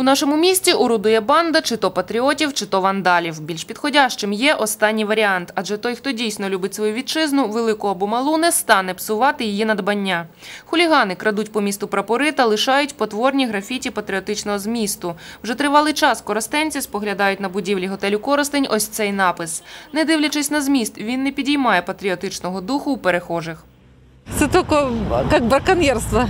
У нашому місті орудує банда чи то патріотів, чи то вандалів. Більш підходящим є останній варіант, адже той, хто дійсно любить свою вітчизну, велику або малу, не стане псувати її надбання. Хулігани крадуть по місту прапори та лишають потворні графіті патріотичного змісту. Вже тривалий час коростенці споглядають на будівлі готелю Коростень ось цей напис. Не дивлячись на зміст, він не підіймає патріотичного духу у перехожих. Це тільки як браконьєрство.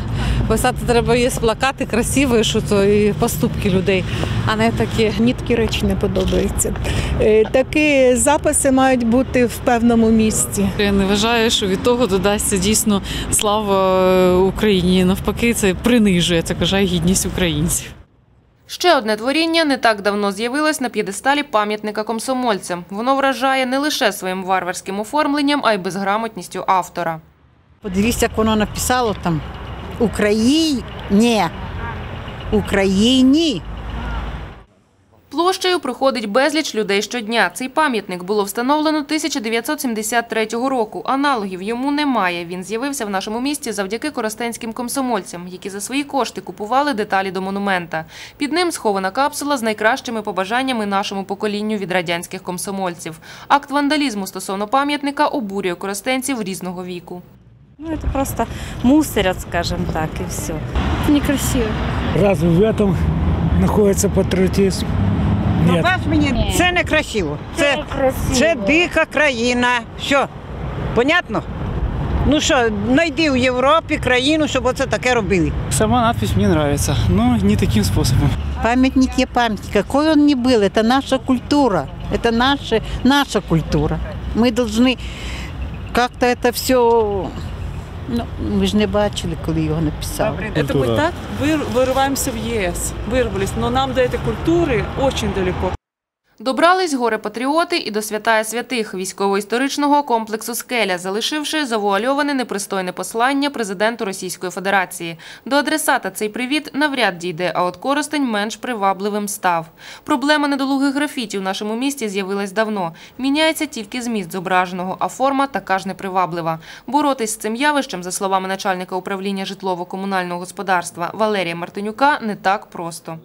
Писати треба є плакати красиві, що то і поступки людей, а не такі. Такі речі не подобаються. Е, Такі записи мають бути в певному місці. Я не вважаю, що від того додасться дійсно слава Україні. Навпаки, це принижує, це каже гідність українців. Ще одне творіння не так давно з'явилось на п'єдесталі пам'ятника комсомольцям. Воно вражає не лише своїм варварським оформленням, а й безграмотністю автора. Подивіться, як воно написало там Україні. Україні. Площею проходить безліч людей щодня. Цей пам'ятник було встановлено 1973 року. Аналогів йому немає. Він з'явився в нашому місті завдяки коростенським комсомольцям, які за свої кошти купували деталі до монумента. Під ним схована капсула з найкращими побажаннями нашому поколінню від радянських комсомольців. Акт вандалізму стосовно пам'ятника обурює коростенців різного віку. Ну, это просто мусорят, скажем так, и все. некрасиво. Разве в этом находится патриотизм? Нет. Бач мені, це не красиво. Це, це дика країна. Що? Понятно? Ну що, знайди у Європі країну, щоб оце таке робили. Сама надпись мне нравится, но не таким способом. Памятник є памятник. Какой он ни был, это наша культура. Это наша, наша культура. Мы должны как-то это все... Ну, ми ж не бачили, коли його написали. Это мы так выр- вырываемся в ЕС, вырвались, но нам до этой культуры очень далеко. Добрались горе-патріоти і до святая святих військово-історичного комплексу «Скеля», залишивши завуальоване непристойне послання президенту Російської Федерації. До адресата цей привіт навряд дійде, а от Коростень менш привабливим став. Проблема недолугих графіті в нашому місті з'явилась давно. Міняється тільки зміст зображеного, а форма така ж неприваблива. Боротись з цим явищем, за словами начальника управління житлово-комунального господарства Валерія Мартинюка, не так просто.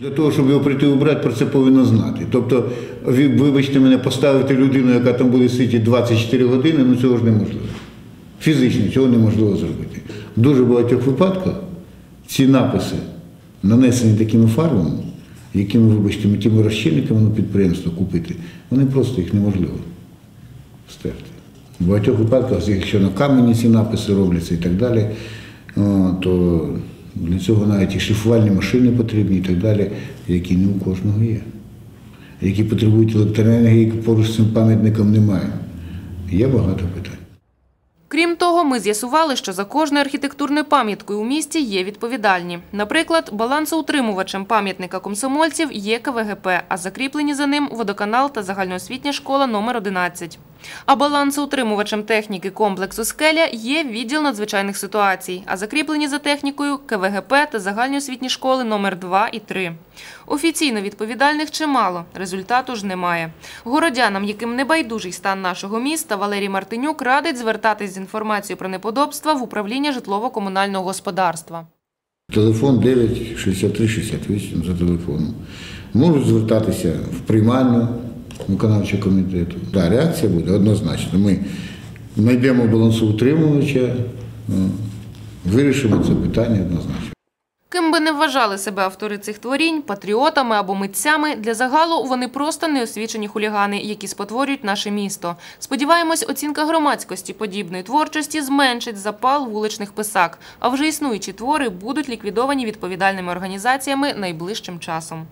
Для того, щоб його прийти убрати, про це повинно знати. Тобто, вибачте мене, поставити людину, яка там буде сидіти 24 години, ну цього ж неможливо. Фізично цього неможливо зробити. В дуже багатьох випадках ці написи нанесені такими фарбами, якими, вибачте, тими розчинниками на підприємство купити, вони просто їх неможливо стерти. В багатьох випадках, якщо на камені ці написи робляться і так далі, то для цього навіть і шифрувальні машини потрібні і так далі, які не у кожного є. Які потребують електроенергії, які поруч з цим пам'ятником немає. Є багато питань. Крім того, ми з'ясували, що за кожною архітектурною пам'яткою у місті є відповідальні. Наприклад, балансоутримувачем пам'ятника комсомольців є КВГП, а закріплені за ним водоканал та загальноосвітня школа номер 11. А балансоутримувачем техніки комплексу «Скеля» є відділ надзвичайних ситуацій, а закріплені за технікою КВГП та загальноосвітні школи номер 2 і 3. Офіційно відповідальних чимало, результату ж немає. Городянам, яким не байдужий стан нашого міста, Валерій Мартинюк радить звертатись з інформацією про неподобства в управління житлово-комунального господарства. Телефон 9 63 68 за телефоном. Можуть звертатися в приймальну виконавчого комітету. Да, реакція буде однозначно. Ми знайдемо балансоутримувача, ну, вирішимо це питання однозначно. Ким би не вважали себе автори цих творінь, патріотами або митцями, для загалу вони просто неосвічені хулігани, які спотворюють наше місто. Сподіваємось, оцінка громадськості подібної творчості зменшить запал вуличних писак, а вже існуючі твори будуть ліквідовані відповідальними організаціями найближчим часом.